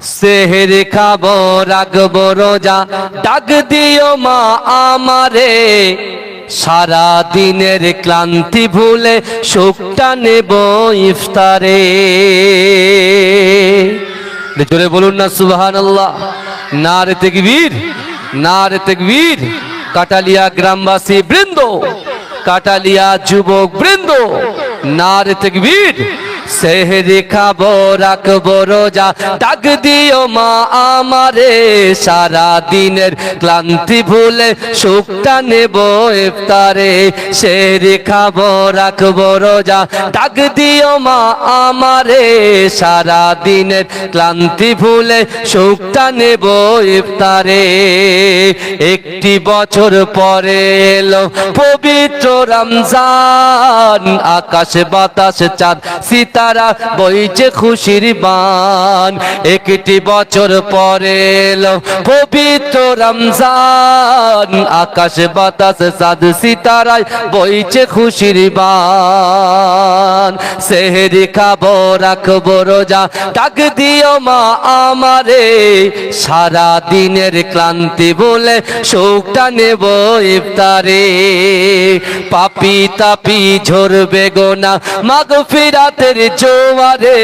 সেহের খাব, রাখব রোজা। ডাক দিও মা আমারে। সারা দিনের ক্লান্তি ভুলে সুখটা নেব ইফতারে। জোরে বলুন না সুবহান আল্লাহ না রে তেকবীর না রে তেকবীর। কাটালিয়া গ্রামবাসী বৃন্দ, কাটালিয়া যুবক বৃন্দ না রে তেকবীর। সেহরি খাব, রাখব রোজা। ডাক দিও মা আমারে সারা দিনের ক্লান্তি ভুলে সুখটা নেব ইফতারে। সেহরি খাব, রাখব রোজা। ডাক দিও মা আমারে সারা দিনের ক্লান্তি ভুলে সুখটা নেব ইফতারে। একটি বছর পরে এলো পবিত্র রমজান, আকাশ বাতাস চাঁদ সিতারা বইছে খুশির বান। একটি বছর পরে পবিত্র রমজান। আকাশ বাতাস চাঁদ সিতারায় বইছে খুশির বান। সেহেরি খাব, রাখব রোজা। ডাক দিও মা আমারে। সারা দিনের ক্লান্তি বলে শোকটা নেব ইফতারে। পাপি তাপি ঝরবে গোনা। মাগ ফিরাতের জোয়ারে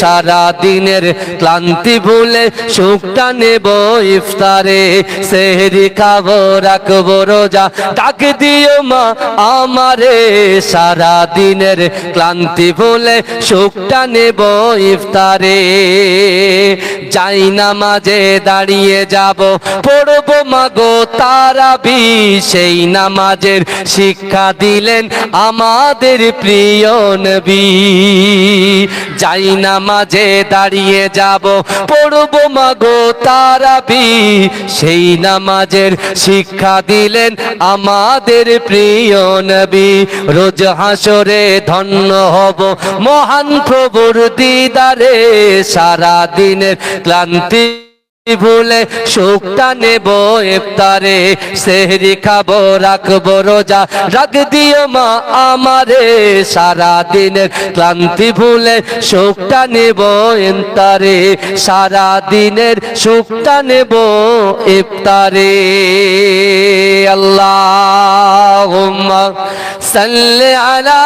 সারা দিনের ক্লান্তি ভুলে সুখটা নেব ইফতারে। সেহরি খাব, রাখব রোজা। ডাক দিও মা আমারে সারা দিনের ক্লান্তি ভুলে সুখটা নেব ইফতারে। যাই না মাঝে দাঁড়িয়ে যাব, পড়ব মাগো তারাবি। সেই নামাজের শিক্ষা দিলেন আমাদের প্রিয় নবী। যাই নামাজে দাঁড়িয়ে যাব, পড়ব মাগো তারাবি। সেই নামাজের শিক্ষা দিলেন আমাদের প্রিয় নবী। রোজ হাসরে ধন্য হব মহান প্রভুর দিদারে। সারা দিনের ক্লান্তি ভুলে সুখটা নেব ইফতারে। সেহরি খাব, রাখব রোজা। রাখ দিও মা আমারে সারা দিনের ক্লান্তি ভুলে সুখটা নেব এফতারে সারা দিনের সুখটা নেব ইফতারে। আল্লাহ সাল্লি আলা